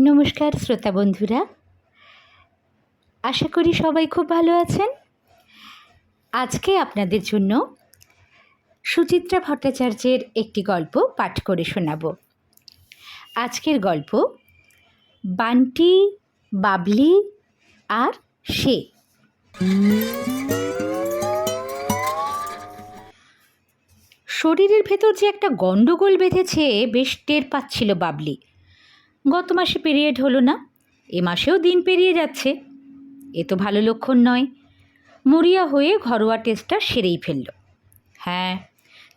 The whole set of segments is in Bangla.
নমস্কার শ্রোতা বন্ধুরা। আশা করি সবাই খুব ভালো আছেন। আজকে আপনাদের জন্য সুচিত্রা ভট্টাচার্যের একটি গল্প পাঠ করে শোনাব। আজকের গল্প, বান্টি, বাবলি আর সে। শরীরের ভেতর যে একটা গণ্ডগোল বেঁধেছে, বেশ টের পাচ্ছিল বাবলি। গত মাসে পিরিয়ড হলো না, এ মাসেও দিন পেরিয়ে যাচ্ছে। এ তো ভালো লক্ষণ নয়। মরিয়া হয়ে ঘরোয়া টেস্টটা সেরেই ফেলল। হ্যাঁ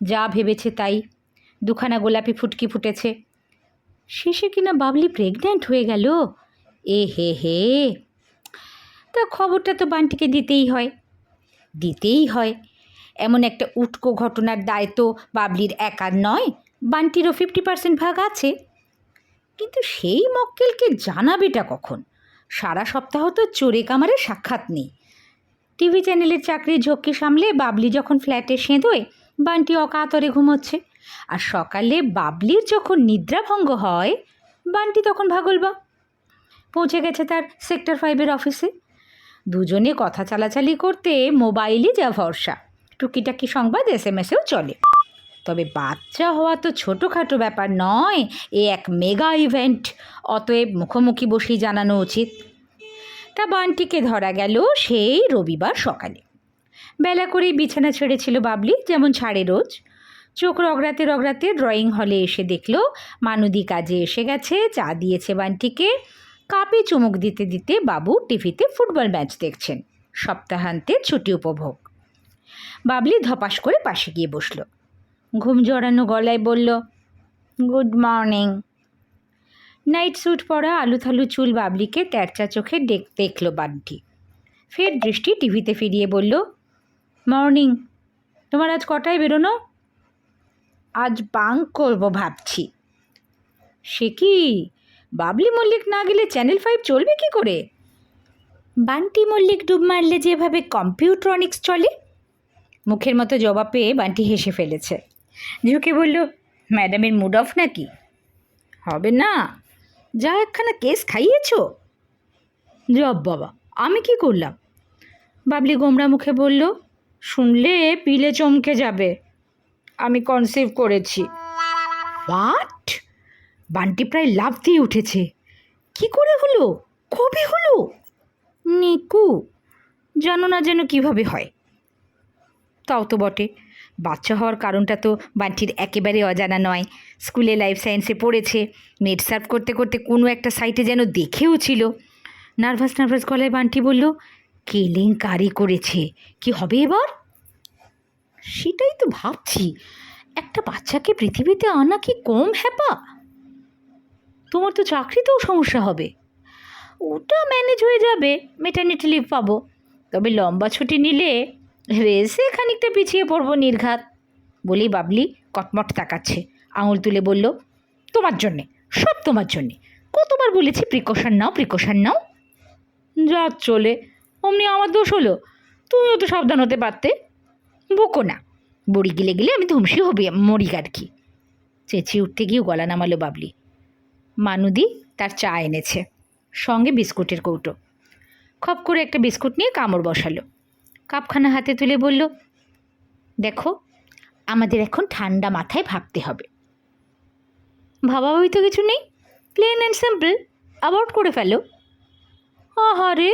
যা ভেবেছে তাই। দুখানা গোলাপি ফুটকি ফুটেছে। শেষে কিনা বাবলি প্রেগন্যান্ট হয়ে গেল? এ হে হে, তা খবরটা তো বান্টিকে দিতেই হয়। দিতেই হয়। এমন একটা উটকো ঘটনার দায় তো বাবলির একার নয়, বান্টিরও ফিফটি পার্সেন্ট ভাগ আছে। কিন্তু সেই মক্কেলকে জানাবেটা কখন? সারা সপ্তাহ তো চোরে কামারে সাক্ষাৎ নেই। টিভি চ্যানেলের চাকরির ঝক্কি সামলে বাবলি যখন ফ্ল্যাটে সেঁদোয়, বান্টি অকাতরে ঘুমোচ্ছে। আর সকালে বাবলির যখন নিদ্রাভঙ্গ হয়, বান্টি তখন ভাগলবা পৌঁছে গেছে তার সেক্টর ফাইভের অফিসে। দুজনে কথা চালাচালি করতে মোবাইলই যা ভরসা। টুকিটাকি সংবাদ এস এম এসেও চলে। তবে বাচ্চা হওয়া তো ছোটোখাটো ব্যাপার নয়, এ এক মেগা ইভেন্ট। অতএব মুখোমুখি বসেই জানানো উচিত। তা বানটিকে ধরা গেল সেই রবিবার সকালে। বেলা করেই বিছানা ছেড়েছিল বাবলি, যেমন ছাড়ে রোজ। চোখ রগড়াতে রগড়াতে ড্রয়িং হলে এসে দেখল, মানুদি কাজে এসে গেছে, চা দিয়েছে বানটিকে। কাপে চুমুক দিতে দিতে বাবু টিভিতে ফুটবল ম্যাচ দেখছেন। সপ্তাহান্তে ছুটি উপভোগ। বাবলি ধপাস করে পাশে গিয়ে বসল। ঘুম জড়ানো গলায় বলল, গুড মর্নিং। নাইট স্যুট পরা আলু থালু চুল বাবলিকে তেরচা চোখে দেখ, দেখল বান্টি ফের দৃষ্টি টিভিতে ফিরিয়ে বলল, মর্নিং, তোমার আজ কটায় বেরোনো? আজ বাঙ্ক করব ভাবছি। সে কি? বাবলি মল্লিক না গেলে চ্যানেল ফাইভ চলবে কি করে? বান্টি মল্লিক ডুব মারলে যেভাবে কম্পিউট্রনিক্স চলে? মুখের মতো জবাব পেয়ে বান্টি হেসে ফেলেছে। ঝুঁকে বলল, ম্যাডামের মুড অফ নাকি? হবে না। যা একখানা কেস খাইয়েছ? জব বাবা, আমি কি করলাম? বাবলি গোমরা মুখে বলল, শুনলে পিলে চমকে যাবে। আমি কনসিভ করেছি। হোয়াট বান্টি প্রায় লাভ দিয়ে উঠেছে। কি করে হলো? কবে হলো? নিকু, জানো না যেন কীভাবে হয়। তাও তো বটে। বাচ্চা হওয়ার কারণটা তো বান্টির একেবারে অজানা নয়। স্কুলে লাইফ সায়েন্সে পড়েছে। নেট সার্ভ করতে করতে কোনো একটা সাইটে যেন দেখেও ছিল। নার্ভাস নার্ভাস গলায় বান্টি বলল, কেলেঙ্কারি করেছে। কি হবে এবার? সেটাই তো ভাবছি। একটা বাচ্চাকে পৃথিবীতে আনা কি কম হ্যাপা? তোমার তো চাকরিতেও সমস্যা হবে। ওটা ম্যানেজ হয়ে যাবে। মেটার্নিটি লিভ পাবো। তবে লম্বা ছুটি নিলে রেসে খানিকটা পিছিয়ে পড়ব নির্ঘাত। বলেই বাবলি, কটমট তাকাচ্ছে। আঙুল তুলে বলল, তোমার জন্যে, সব তোমার জন্যে। কতবার বলেছি, প্রিকশন নাও প্রিকশন নাও। যা চলে, অমনি আমার দোষ হলো। তুমিও তো সাবধান হতে পারতে। বকো না। বড়ি গিলে গেলে আমি ধুমসি হবি, মরি আর কি চেঁচিয়ে উঠতে গিয়ে গলা নামালো বাবলি। মানুদি তার চা এনেছে। সঙ্গে বিস্কুটের কৌটো। খপ করে একটা বিস্কুট নিয়ে কামড় বসালো। কাপখানা হাতে তুলে বলল, দেখো, আমাদের এখন ঠান্ডা মাথায় ভাবতে হবে। ভাবাভাবি তো কিছু নেই। প্লেন অ্যান্ড সিম্পল অ্যাভয়েড করে ফেলো। আহারে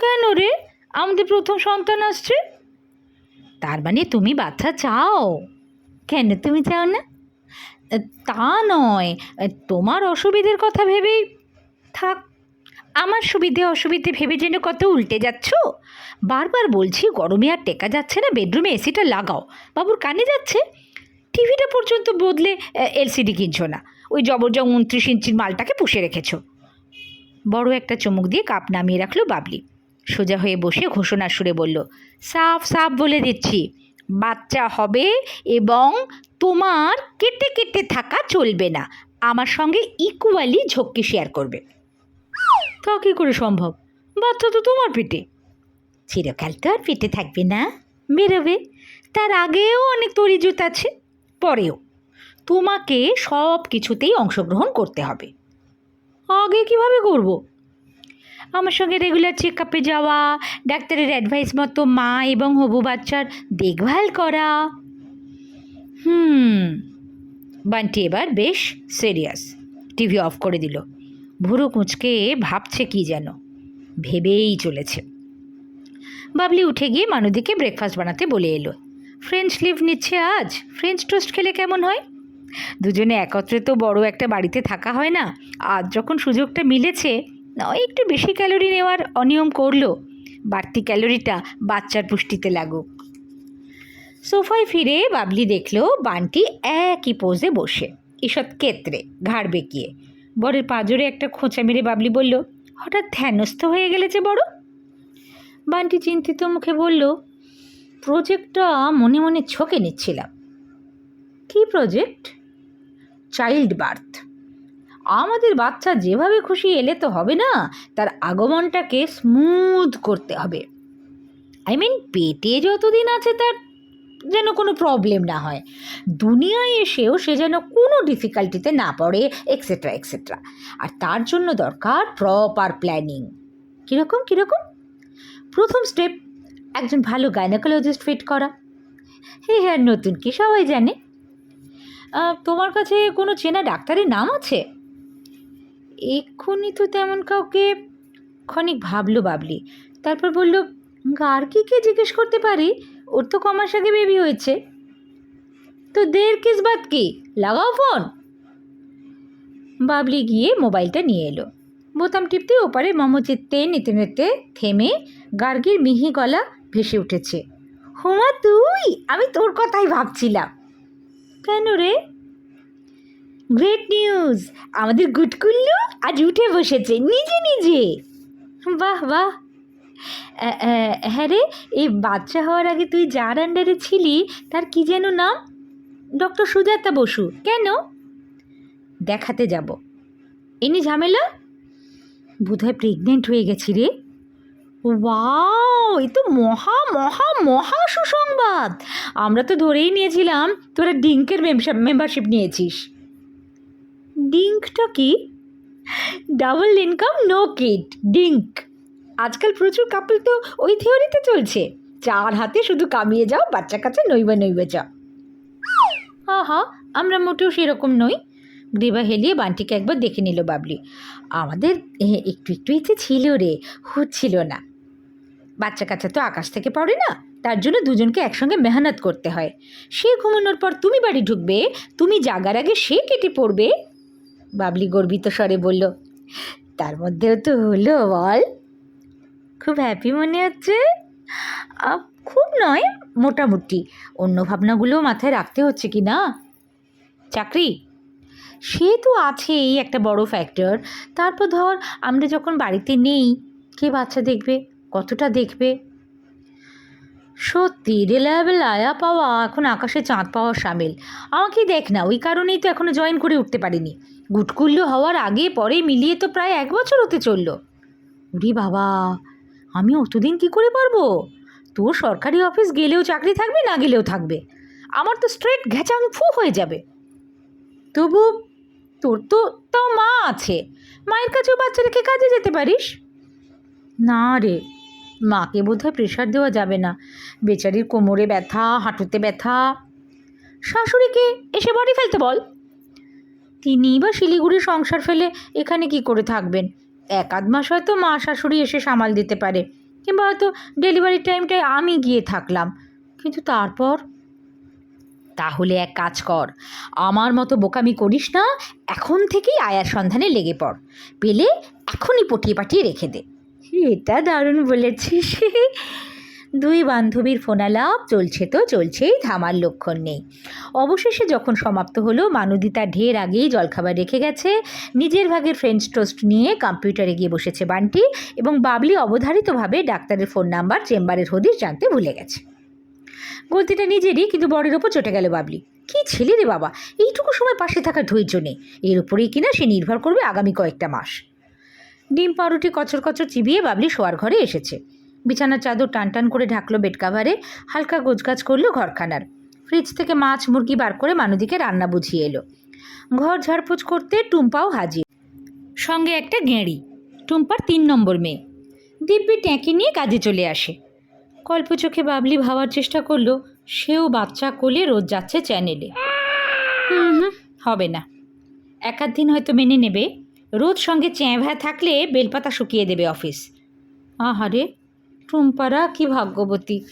কেন রে? আমাদের প্রথম সন্তান আসছে। তার মানে তুমি বাচ্চা চাও। কেন তুমি চাও না? তা নয়, তোমার অসুবিধের কথা ভেবেই থাক আমার সুবিধে অসুবিধে ভেবে যেন কত উল্টে যাচ্ছ? বারবার বলছি, গরমে আর টেকা যাচ্ছে না, বেডরুমে এসিটা লাগাও। বাবুর কানে যাচ্ছে। টিভিটা পর্যন্ত বদলে এলসিডি কিনছো না। ওই জবরজং উনত্রিশ ইঞ্চির মালটাকে পুষে রেখেছো। বড় একটা চমুক দিয়ে কাপ নামিয়ে রাখল বাবলি। সোজা হয়ে বসে ঘোষণা সুরে বলল, সাফ সাফ বলে দিচ্ছি। বাচ্চা হবে এবং তোমার কেটে কেটে থাকা চলবে না। আমার সঙ্গে ইকুয়ালি ঝক্কি শেয়ার করবে। তা কী করে সম্ভব? বাচ্চা তো তোমার পেটে চিরকাল তো আর পেটে থাকবে না। বেরোবে। তার আগেও অনেক তরিজুত আছে। পরেও। তোমাকে সব কিছুতেই অংশগ্রহণ করতে হবে। আগে কীভাবে করব? আমার সঙ্গে রেগুলার চেক আপে যাওয়া ডাক্তারের অ্যাডভাইস মতো মা এবং হবু বাচ্চার দেখভাল করা। হুম। বান্টি এবার বেশ সিরিয়াস টিভি অফ করে দিল। ভুরু কুঁচকে ভাবছে কি যেন। ভেবেই চলেছে। বাবলি উঠে গিয়ে মানুদিকে ব্রেকফাস্ট বানাতে বলে এলো। ফ্রেঞ্চ লিভ নিচ্ছে আজ? ফ্রেঞ্চ টোস্ট খেলে কেমন হয়? দুজনে একত্রে তো বড় একটা বাড়িতে থাকা হয় না। আজ যখন সুযোগটা মিলেছে একটু বেশি ক্যালোরি নেওয়ার অনিয়ম করল। বাড়তি ক্যালোরিটা বাচ্চার পুষ্টিতে লাগুক। সোফায় ফিরে বাবলি দেখল বানটি একই পোজে বসে। ঈষৎ কেত্রে ঘাড় বেঁকিয়ে। বরের পাজরে একটা খোঁচা মেরে বাবলি বলল, হঠাৎ ধ্যানস্থ হয়ে গেলে যে বড়? বান্টি চিন্তিত মুখে বলল প্রজেক্টটা মনে মনে ছকে নিচ্ছিলাম। কী প্রজেক্ট চাইল্ড বার্থ আমাদের বাচ্চা যেভাবে খুশি এলে তো হবে না, তার আগমনটাকে স্মুথ করতে হবে। আই মিন পেটে যতদিন আছে তার যেন কোনো প্রবলেম না হয়। দুনিয়ায় এসেও সে যেন কোনো ডিফিকাল্টিতে না পড়ে এক্সেট্রা এক্সেট্রা আর তার জন্য দরকার প্রপার প্ল্যানিং কীরকম কীরকম? প্রথম স্টেপ একজন ভালো গাইনোকোলজিস্ট ফিট করা। হে হ্যাঁ নতুন কি সবাই জানে? তোমার কাছে কোনো চেনা ডাক্তারের নাম আছে? এক্ষুনি তো তেমন কাউকে ক্ষণিক ভাবলো বাবলি। তারপর বলল, গার্গিকে জিজ্ঞেস করতে পারি? ওর তো কমাস আগে বেবি হয়েছে। তো দের কিস বাদ কি? লাগাও ফোন বাবলি গিয়ে মোবাইলটা নিয়ে এলো। বোতাম টিপতে ওপারে মমচিত্তে নিতে নিতে থেমে গার্গির মিহি গলা ভেসে উঠেছে। হুমা, তুই? আমি তোর কথাই ভাবছিলাম। কেন রে? গ্রেট নিউজ আমাদের গুটকুল্লু আজ উঠে বসেছে, নিজে নিজে। বাহ বাহ। হ্যাঁ রে, এই বাচ্চা হওয়ার আগে তুই যার আন্ডারে ছিলি, তার কি যেন নাম? ডক্টর সুজাতা বসু। কেন? দেখাতে যাব। এনি ঝামেলা? বোধহয় প্রেগনেন্ট হয়ে গেছি রে। ওয়াও, এ তো মহা মহা মহা সুসংবাদ। আমরা তো ধরেই নিয়েছিলাম, তোরা ডিঙ্কের মেম্বারশিপ নিয়েছিস। ডিঙ্কটা কি? Double income no kid DINK আজকাল প্রচুর কাপল তো ওই থিওরিতে চলছে। চার হাতে শুধু কামিয়ে যাও, বাচ্চা কাছে নইবে নইবে যাও। আহা, আমরা মোটেও সেরকম নই। গ্রীবা হেলিয়ে বান্টিকে একবার দেখে নিল বাবলি। আমাদের একটু একটু ইচ্ছে ছিল রে, হচ্ছিল না। বাচ্চা কাচ্চা তো আকাশ থেকে পড়ে না, তার জন্য দুজনকে একসঙ্গে মেহনত করতে হয়। সে ঘুমানোর পর তুমি বাড়ি ঢুকবে, তুমি জাগার আগে সে কেটে পড়বে। বাবলি গর্বিত স্বরে বলল, তার মধ্যেও তো হলো বল। খুব হ্যাপি মনে হচ্ছে। খুব নয়, মোটামুটি। অন্য ভাবনাগুলো মাথায় রাখতে হচ্ছে কি না? চাকরি? সে তো আছেই একটা বড় ফ্যাক্টর তারপর ধর, আমরা যখন বাড়িতে নেই, কে বাচ্চা দেখবে? কতটা দেখবে? সত্যি রিলায়েবল আয়া পাওয়া, এখন আকাশে চাঁদ পাওয়া সামিল। আমাকেই দেখ না, ওই কারণেই তো এখনও জয়েন করে উঠতে পারিনি। গুটকুল্য হওয়ার আগে, পরে মিলিয়ে তো প্রায় এক বছর হতে চলল। উরি বাবা! আমি অতদিন কি করে পারব? তোর সরকারি অফিস গেলেও চাকরি থাকবে, না গেলেও থাকবে। আমার তো স্ট্রেট ঘ্যাচাং ফু হয়ে যাবে। তবু তোর তো, তাও মা আছে। মায়ের কাছেও বাচ্চা রেখে কাজে যেতে পারিস? না রে, মাকে বোধহয় প্রেশার দেওয়া যাবে না। বেচারির কোমরে ব্যথা, হাঁটুতে ব্যথা। শাশুড়িকে এসে বাড়ি ফেলতে বল। তিনি বা শিলিগুড়ি সংসার ফেলে এখানে কি করে থাকবেন? এক আধ মাস হয়তো মা শাশুড়ি এসে সামাল দিতে পারে, কিংবা হয়তো ডেলিভারি টাইমটায় আমি গিয়ে থাকলাম। কিন্তু তারপর? তাহলে এক কাজ কর, আমার মতো বোকামি করিস না, এখন থেকেই আয়ার সন্ধানে লেগে পড়। পেলে এখনই পটিয়ে পাঠিয়ে রেখে দে। এটা দারুণ বলেছিস। দুই বান্ধবীর ফোনালাপ চলছে তো চলছেই, থামার লক্ষণ নেই। অবশেষে যখন সমাপ্ত হলো মানুদি তার ঢের আগেই জলখাবার রেখে গেছে। নিজের ভাগের ফ্রেঞ্চ টোস্ট নিয়ে কম্পিউটারে গিয়ে বসেছে বান্টি এবং বাবলি অবধারিতভাবে ডাক্তারের ফোন নাম্বার চেম্বারের হদিশ জানতে ভুলে গেছে। গলতিটা নিজেরই, কিন্তু বরের ওপর চটে গেল বাবলি। কি ছেলে রে বাবা, এইটুকু সময় পাশে থাকার ধৈর্য নেই। এর উপরেই কিনা সে নির্ভর করবে আগামী কয়েকটা মাস? ডিম পাউরুটি কচর কচর চিবিয়ে বাবলি শোয়ার ঘরে এসেছে। বিছানার চাদর টান টান করে ঢাকলো বেড কাভারে, হালকা গোছগাছ করল ঘরখানার। ফ্রিজ থেকে মাছ, মুরগি বার করে মানুদিকে রান্না বুঝিয়ে এলো। ঘর ঝাড়পোছ করতে টুম্পাও হাজির। সঙ্গে একটা গেঁড়ি টুম্পার তিন নম্বর মেয়ে। দিব্যি ট্যাঁকি নিয়ে কাজে চলে আসে। কল্প চোখে বাবলি ভাবার চেষ্টা করল, সেও বাচ্চা কোলে রোজ যাচ্ছে চ্যানেলে। হুম হুম, হবে না। এক আধ দিন হয়তো মেনে নেবে। রোজ সঙ্গে চ্যাঁভ্যা থাকলে বেলপাতা শুকিয়ে দেবে অফিস। আহারে টুম্পারা কি ভাগ্যবতী?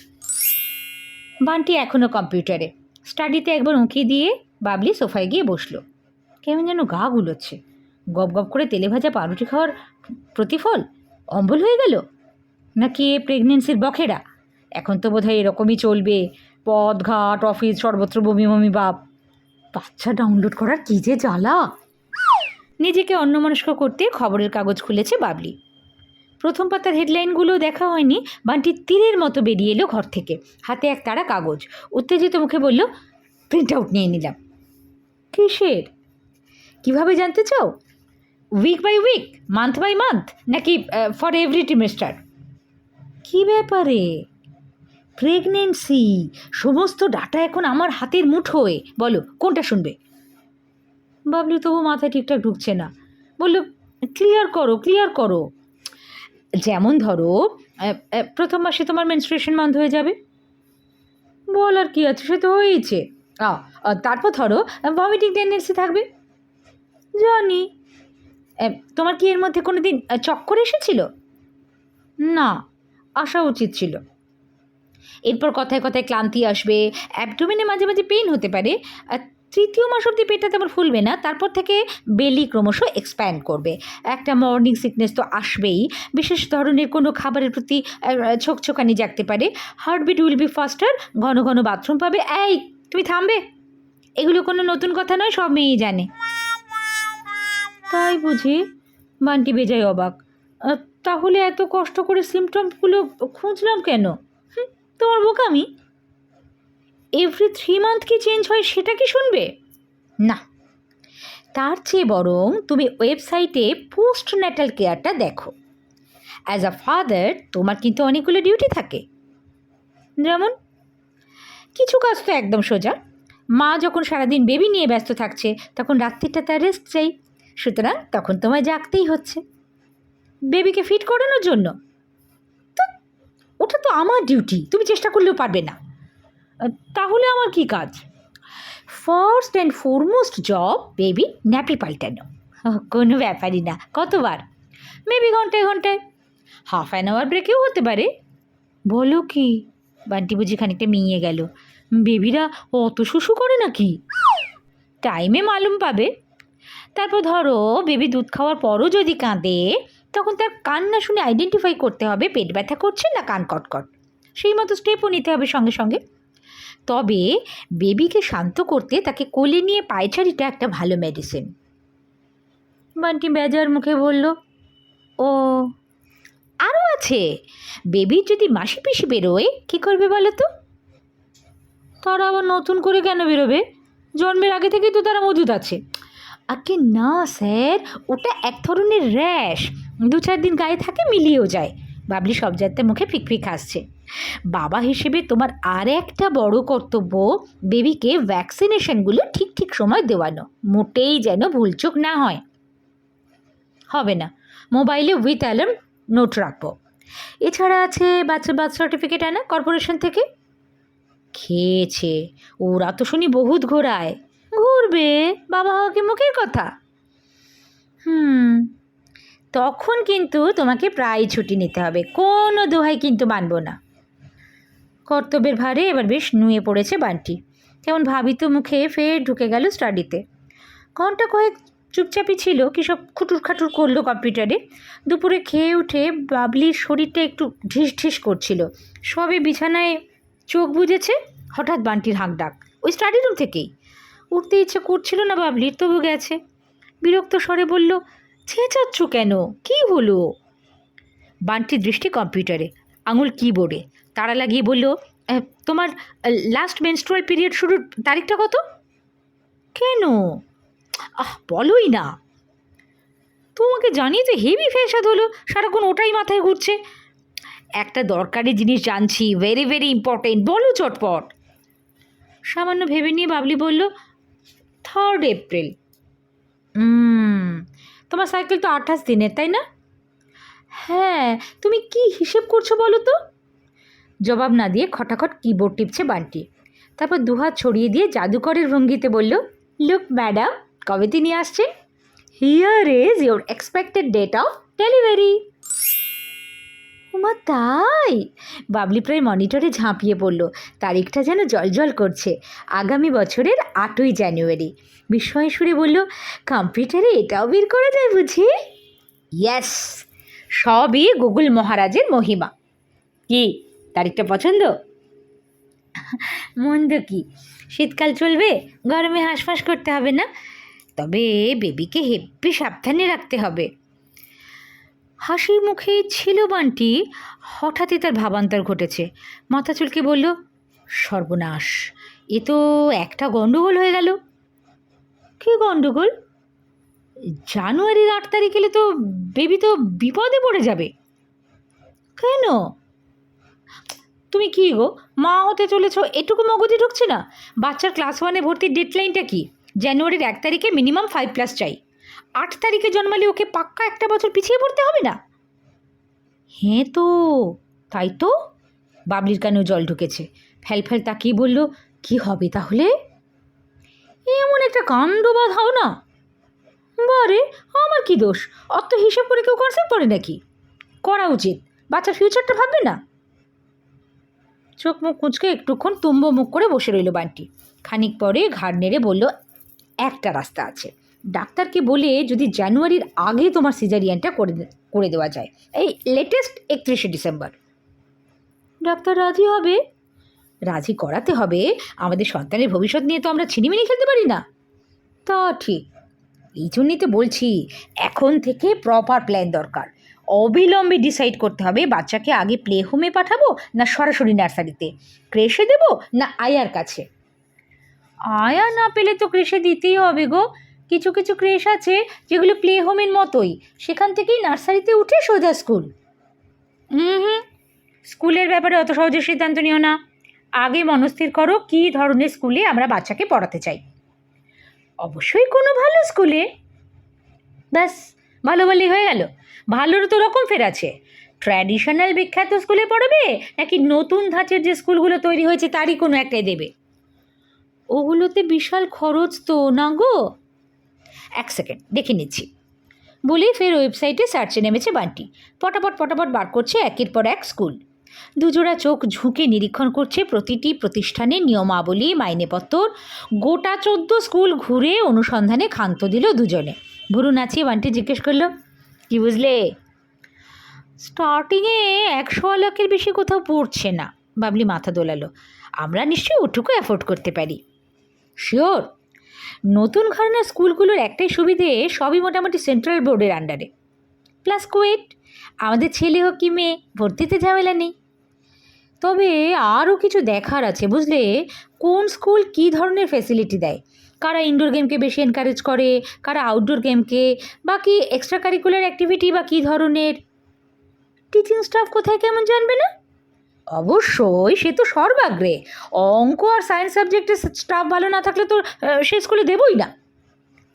বান্টি এখনও কম্পিউটারে। স্টাডিতে একবার উঁকি দিয়ে বাবলি সোফায় গিয়ে বসল। কেমন যেন গা গুলোচ্ছে। গপ গপ করে তেলে ভাজা পাউরুটি খাওয়ার প্রতিফল? অম্বল হয়ে গেল? নাকি এ প্রেগনেন্সির বখেরা? এখন তো বোধহয় এরকমই চলবে। পথ ঘাট, অফিস, সর্বত্র বমি বমি বাপ। বাচ্চা ডাউনলোড করার কী যে জ্বালা? নিজেকে অন্যমনস্ক করতে খবরের কাগজ খুলেছে বাবলি। প্রথম পাতার হেডলাইনগুলো দেখা হয়নি, বান্টি তীরের মতো বেরিয়ে এলো ঘর থেকে। হাতে এক তারা কাগজ। উত্তেজিত মুখে বলল প্রিন্ট আউট নিয়ে নিলাম। কিসের? কীভাবে জানতে চাও? Week by week month by month নাকি ফর এভরি ট্রিমেস্টার কী ব্যাপারে? প্রেগনেন্সি সমস্ত ডাটা এখন আমার হাতের মুঠোয় বলো, কোনটা শুনবে? বাবলু, তবু মাথায় ঠিকঠাক ঢুকছে না। বলল ক্লিয়ার করো ক্লিয়ার করো। যেমন ধরো প্রথম মাসে তোমার মেনস্ট্রুয়েশন বন্ধ হয়ে যাবে। বল আর কী আছে, সে তো হয়েইছে। তারপর ধরো ভমিটিং টেন্ডেন্সি থাকবে। জানি। তোমার কি এর মধ্যে কোনো দিন চক্কর এসেছিল? না, আসা উচিত ছিল। এরপর কথায় কথায় ক্লান্তি আসবে অ্যাবডোমেনে মাঝে মাঝে পেইন হতে পারে। তৃতীয় মাস অবধি পেটটা তেমন ফুলবে না, তারপর থেকে বেলি ক্রমশ এক্সপ্যান্ড করবে। একটা মর্নিং সিকনেস তো আসবেই, বিশেষ ধরনের কোনো খাবারের প্রতি ছোকছোকানি জাগতে পারে। হার্টবিট উইল বি ফাস্টার ঘন ঘন বাথরুম পাবে। এই, তুমি থামবে? এগুলো কোনো নতুন কথা নয়, সব মেয়েই জানে। তাই বুঝি বান্টি বেজায় অবাক। তাহলে এত কষ্ট করে সিমটমগুলো খুঁজলাম কেন? তোমার বোকামি? এভরি থ্রি মান্থ কি চেঞ্জ হয় সেটা কি শুনবে? না। তার চেয়ে বরং তুমি ওয়েবসাইটে পোস্ট ন্যাটাল কেয়ারটা দেখো। অ্যাজ আ ফাদার তোমার কিন্তু অনেকগুলো ডিউটি থাকে। যেমন, কিছু কাজ তো একদম সোজা। মা যখন সারাদিন বেবি নিয়ে ব্যস্ত থাকছে, তখন রাত্রিটা তার রেস্ট চাই। সুতরাং তখন তোমায় জাগতেই হচ্ছে। বেবিকে ফিট করানোর জন্য। তো, ওটা তো আমার ডিউটি তুমি চেষ্টা করলেও পারবে না। তাহলে আমার কি কাজ? First and foremost job baby nappy পাল্টানো কোনো ব্যাপারই না, কতবার? মেবি ঘন্টায় ঘন্টায়। হাফ অ্যান আওয়ার ব্রেকেও হতে পারে। বলো কি? বান্টি বুঝি খানিকটা মিইয়ে গেল। বেবিরা অত শুশু করে নাকি? টাইমে মালুম পাবে। তারপর ধরো, বেবি দুধ খাওয়ার পরও যদি কাঁদে, তখন তার কান্না শুনে আইডেন্টিফাই করতে হবে, পেট ব্যথা করছে না কান কটকট। সেই মতো স্টেপও নিতে হবে সঙ্গে সঙ্গে। তবে বেবিকে শান্ত করতে তাকে কোলে নিয়ে পায়চারিটা একটা ভালো মেডিসিন বান্টি বেজার মুখে বলল, ও আরও আছে। বেবির যদি মাসি পিসি বেরোয়, কী করবে বলো তো? তারা আবার নতুন করে কেন বেরোবে? জন্মের আগে থেকেই তো তারা মজুদ আছে। আগে না, স্যার, ওটা এক ধরনের র্যাশ দু চার দিন গায়ে থাকে, মিলিয়েও যায়। বাবলি সব যাতে মুখে ফিকফিক হাসছে। বাবা হিসেবে তোমার আর একটা বড় কর্তব্য বেবিকে ভ্যাকসিনেশনগুলো ঠিক ঠিক সময় দেওয়ানো। মোটেই যেন ভুলচুক না হয়। হবে না। মোবাইলে উইথ অ্যালার্ম নোট রাখব। এছাড়া আছে বাচ্চা বার্থ সার্টিফিকেট আনা কর্পোরেশন থেকে। খেয়েছে। ওরা তো শুনি বহুত ঘোরায়। ঘুরবে। বাবা হওয়াকে মুখের কথা? হুম। তখন কিন্তু তোমাকে প্রায় ছুটি নিতে হবে। কোনো দোহাই কিন্তু মানব না। কর্তব্যের ভারে এবার বেশ নুয়ে পড়েছে বান্টি। কেমন ভাবিত মুখে ফের ঢুকে গেল স্টাডিতে। ঘণ্টা কয়েক চুপচাপই ছিল কী সব খুটুর খাটুর করল কম্পিউটারে। দুপুরে খেয়ে উঠে বাবলির শরীরটা একটু ঢিস ঢিস করছিল। সবে বিছানায় চোখ বুজেছে, হঠাৎ বান্টির হাঁক ডাক ওই স্টাডি রুম থেকেই। উঠতে ইচ্ছে করছিল না বাবলির, তবু গেছে। বিরক্ত স্বরে বলল চেঁচাচ্ছ কেন? কি হলো? বান্টির দৃষ্টি কম্পিউটারে, আঙুল কিবোর্ডে। তারা লাগিয়ে বলল তোমার লাস্ট মেনস্ট্রুয়াল পিরিয়ড শুরুর তারিখটা কত? কেন? আহ, বলোই না। তোমাকে জানিয়ে যে হেভি ফেসাদ হলো সারাক্ষণ ওটাই মাথায় ঘুরছে। একটা দরকারি জিনিস জানছি ভেরি ভেরি ইম্পর্টেন্ট বলো চটপট। সামান্য ভেবে নিয়ে বাবলি বলল থার্ড এপ্রিল তোমার সাইকেল তো আঠাশ দিনের, তাই না? হ্যাঁ তুমি কি হিসেব করছ বলো তো? জবাব না দিয়ে খটাখট কিবোর্ড টিপছে বান্টি। তারপর দুহাত ছড়িয়ে দিয়ে জাদুকরের ভঙ্গিতে বলল লুক ম্যাডাম কবে তিনি আসছেন? Here is your expected date of delivery Uma, তাই? বাবলি প্রায় মনিটরে ঝাঁপিয়ে পড়ল। তারিখটা যেন জলজল করছে। আগামী বছরের আটই জানুয়ারি। বিস্ময় সুরে বলল কম্পিউটারে এটাও বের করা যায় বুঝি? ইয়েস সবই গুগল মহারাজের মহিমা। কি? তারিখটা পছন্দ? মন্দ কি? শীতকাল চলবে, গরমে হাঁসফাঁস করতে হবে না। তবে বেবিকে হেব্বি সাবধানে রাখতে হবে। হাসির মুখে ছিল বান্টি, হঠাৎই তার ভাবান্তর ঘটেছে। মাথা চুলকে বলল, সর্বনাশ, এ তো একটা গণ্ডগোল হয়ে গেল। কী গণ্ডগোল জানুয়ারির আট তারিখ এলে তো বেবি তো বিপদে পড়ে যাবে। কেন? তুমি কি গো? মা হতে চলেছ, এটুকু মগজে ঢুকছে না? বাচ্চার ক্লাস ওয়ানে ভর্তির ডেডলাইনটা কি? জানুয়ারির এক তারিখে মিনিমাম ফাইভ প্লাস চাই। আট তারিখে জন্মালে ওকে পাক্কা একটা বছর পিছিয়ে পড়তে হবে না? হ্যাঁ তো, তাই তো। বাবলির কানেও জল ঢুকেছে। ফ্যাল ফ্যাল তাকিয়ে বলল, কি হবে তাহলে? এমন একটা কাণ্ড বাঁধাও না। বারে, আমার কি দোষ? অত হিসেব করে কেউ কনসেপ্ট পড়ে নাকি? করা উচিত। বাচ্চার ফিউচারটা ভাববে না? চোখ মুখ কুঁচকে একটুক্ষণ তুম্ব মুখ করে বসে রইল বান্টি। খানিক পরে ঘাড় নেড়ে বলল, একটা রাস্তা আছে। ডাক্তারকে বলে যদি জানুয়ারির আগে তোমার সিজারিয়ানটা করে করে দেওয়া যায়? এই লেটেস্ট একত্রিশে ডিসেম্বর। ডাক্তার রাজি হবে? রাজি করাতে হবে। আমাদের সন্তানের ভবিষ্যৎ নিয়ে তো আমরা ছিনিমিনি খেলতে পারি না। তা ঠিক। এই জন্যই তো বলছি, এখন থেকে প্রপার প্ল্যান দরকার। অবিলম্বে ডিসাইড করতে হবে, বাচ্চাকে আগে প্লে হোমে পাঠাবো না সরাসরি নার্সারিতে ক্রেশে দেব না আয়ার কাছে? আয়া না পেলে তো ক্রেশে দিতেই হবে গো। কিছু কিছু ক্রেশ আছে যেগুলো প্লে হোমের মতোই। সেখান থেকেই নার্সারিতে উঠে সোজা স্কুল হুম স্কুলের ব্যাপারে অত সহজে সিদ্ধান্ত নিও না। আগে মনস্থির করো কী ধরনের স্কুলে আমরা বাচ্চাকে পড়াতে চাই। অবশ্যই কোনো ভালো স্কুলে ব্যাস। ভালো বললেই হয়ে গেল। ভালোর তো রকম ফের আছে। ট্র্যাডিশনাল বিখ্যাত স্কুলে পড়বে নাকি নতুন ধাঁচের যে স্কুলগুলো তৈরি হয়েছে তারই কোনো একটাই দেবে? ওগুলোতে বিশাল খরচ তো, না গো? এক সেকেন্ড দেখে নিচ্ছি। বলেই ফের ওয়েবসাইটে সার্চে নেমেছে বান্টি। পটাপট পটাপট বার করছে একের পর এক স্কুল দুজোড়া চোখ ঝুঁকে নিরীক্ষণ করছে প্রতিটি প্রতিষ্ঠানের নিয়মাবলী, মাইনেপত্তর। গোটা চোদ্দ স্কুল ঘুরে অনুসন্ধানে ক্ষান্ত দিল দুজনে। ভুরু নাচিয়ে বান্টি জিজ্ঞেস করল, কি বুঝলে? স্টার্টিংয়ে একশো লাখের বেশি কোথাও পড়ছে না। বাবলি মাথা দোলালো, আমরা নিশ্চয়ই ওটুকু অ্যাফোর্ড করতে পারি। শিওর নতুন ঘরানার স্কুলগুলোর একটাই সুবিধে সবই মোটামুটি সেন্ট্রাল বোর্ডের আন্ডারে প্লাস কোয়েট আমাদের ছেলে হোক কি মেয়ে, ভর্তিতে ঝামেলা নেই। তবে আরও কিছু দেখার আছে, বুঝলে? কোন স্কুল কী ধরনের ফেসিলিটি দেয়? কারা ইনডোর গেমকে বেশি এনকারেজ করে, কারা আউটডোর গেমকে বাকি এক্সট্রা কারিকুলার অ্যাক্টিভিটি বা কী ধরনের? টিচিং স্টাফ কোথায় কেমন জানবে না? অবশ্যই, সে তো সর্বাগ্রে। অঙ্ক আর সায়েন্স সাবজেক্টের স্টাফ ভালো না থাকলে তো সে স্কুলে দেবই না।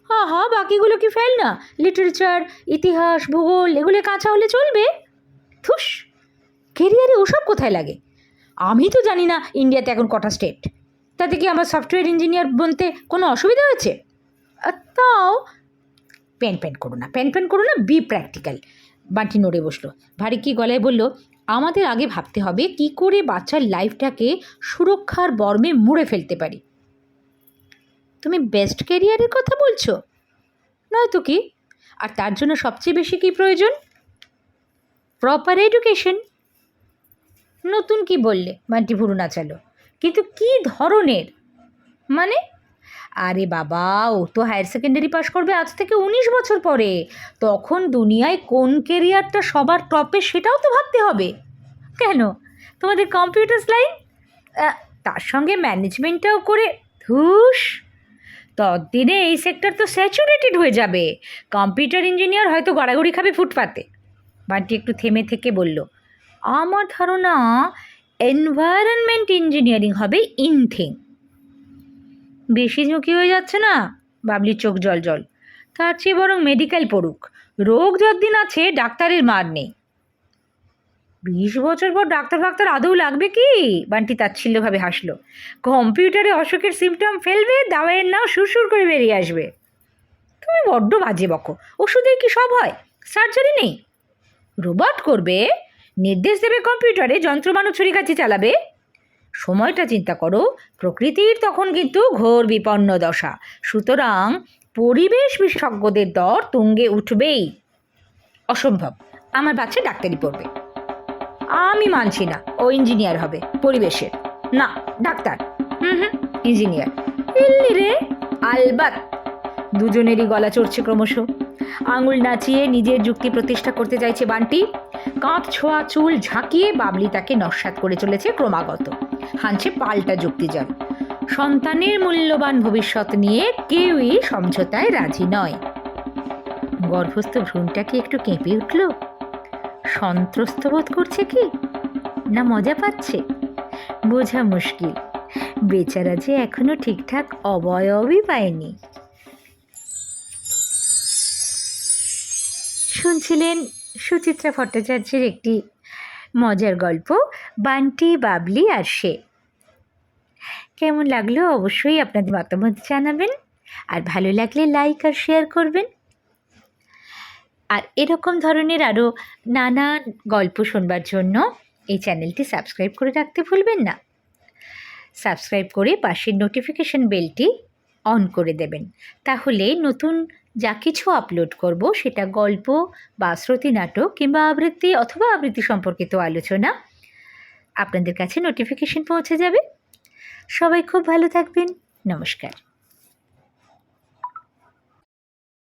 হ্যাঁ হ্যাঁ বাকিগুলো কি ফেল না? লিটারেচার ইতিহাস, ভূগোল, এগুলো কাঁচা হলে চলবে? থুস কেরিয়ারে ওসব কোথায় লাগে? আমি তো জানি না ইন্ডিয়াতে এখন কটা স্টেট তাতে কি আমার সফটওয়্যার ইঞ্জিনিয়ার বলতে কোনো অসুবিধা হয়েছে? তাও প্যান প্যান করো না প্যান প্যান করো না বি প্র্যাকটিক্যাল বান্টি নড়ে বসল। ভারী কি গলায় বলল, আমাদের আগে ভাবতে হবে কি করে বাচ্চার লাইফটাকে সুরক্ষার বর্মে মুড়ে ফেলতে পারি। তুমি বেস্ট ক্যারিয়ারের কথা বলছো? নয়তো কি? আর তার জন্য সবচেয়ে বেশি কি প্রয়োজন? প্রপার এডুকেশন নতুন কি বললে? বান্টি ভুরু নাচালো। কিন্তু কি ধরনের? মানে? আরে বাবা, ও তো হায়ার সেকেন্ডারি পাশ করবে আজ থেকে উনিশ বছর পরে। তখন দুনিয়ায় কোন কেরিয়ারটা সবার টপে সেটাও তো ভাবতে হবে। কেন? তোমাদের কম্পিউটার লাইন তার সঙ্গে ম্যানেজমেন্টটাও করে, ধুস! ততদিনে এই সেক্টর তো স্যাচুরেটেড হয়ে যাবে। কম্পিউটার ইঞ্জিনিয়ার হয়তো গড়াগড়ি খাবে ফুটপাতে। বান্টি একটু থেমে থেকে বলল, আমার ধারণা এনভায়রনমেন্ট ইঞ্জিনিয়ারিং হবে ইনথিং বেশি ঝুঁকি হয়ে যাচ্ছে না? বাবলির চোখ জল জল। তার চেয়ে বরং মেডিকেল পড়ুক। রোগ যতদিন আছে, ডাক্তারের মার নেই। বিশ বছর পর ডাক্তার ফাক্তার আদৌ লাগবে কি? বান্টি তাচ্ছিল্যভাবে হাসলো। কম্পিউটারে অসুখের সিমটম ফেলবে, দাওয়াইয়ের নাও সুরসুর করে বেরিয়ে আসবে। তুমি বড্ড বাজে বকো। ওষুধে কি সব হয়? সার্জারি নেই। রোবট করবে? নির্দেশ দেবে কম্পিউটারে যন্ত্রমানব ছুরিকাছি চালাবে। সময়টা চিন্তা করো, প্রকৃতির তখন কিন্তু ঘোর বিপন্ন দশা। সুতরাং পরিবেশ বিশেষজ্ঞদের দর তুঙ্গে উঠবেই। অসম্ভব, আমার বাচ্চা ডাক্তারি পড়বে। আমি মানছি না ও ইঞ্জিনিয়ার হবে, পরিবেশের। না, ডাক্তার। হুম হুম, ইঞ্জিনিয়ার। ইল্লি রে, আলবাত। দুজনেরই গলা চড়ছে ক্রমশ। আঙুল নাচিয়ে নিজের যুক্তি প্রতিষ্ঠা করতে চাইছে বান্টি। কাঁপ ছোঁয়া চুল ঝাঁকিয়ে বাবলি তাকে নস্বাত করে চলেছে ক্রমাগত। হানছে পাল্টা যুক্তিজাল সন্তানের মূল্যবান ভবিষ্যৎ নিয়ে কেউই সমঝোতায় রাজি নয়। গর্ভস্থ ভ্রূণটা কি একটু কেঁপে উঠল? সন্ত্রস্ত বোধ করছে কি? না মজা পাচ্ছে? বোঝা মুশকিল। বেচারা যে এখনও ঠিকঠাক অবয়বই পায়নি। শুনছিলেন সুচিত্রা ভট্টাচার্যের একটি মজার গল্প, বান্টি, বাবলি আর সে। কেমন লাগল অবশ্যই আপনাদের মতামত জানাবেন, আর ভালো লাগলে লাইক আর শেয়ার করবেন। আর এরকম ধরনের আরও নানা গল্প শোনবার জন্য এই চ্যানেলটি সাবস্ক্রাইব করে রাখতে ভুলবেন না। সাবস্ক্রাইব করে পাশের নোটিফিকেশন বেলটি অন করে দেবেন। তাহলে নতুন যা কিছু আপলোড করব সেটা গল্প বা শ্রুতি নাটক কিংবা আবৃত্তি অথবা আবৃত্তি সম্পর্কিত আলোচনা আপনাদের কাছে নোটিফিকেশন পৌঁছে যাবে। সবাই খুব ভালো থাকবেন। নমস্কার।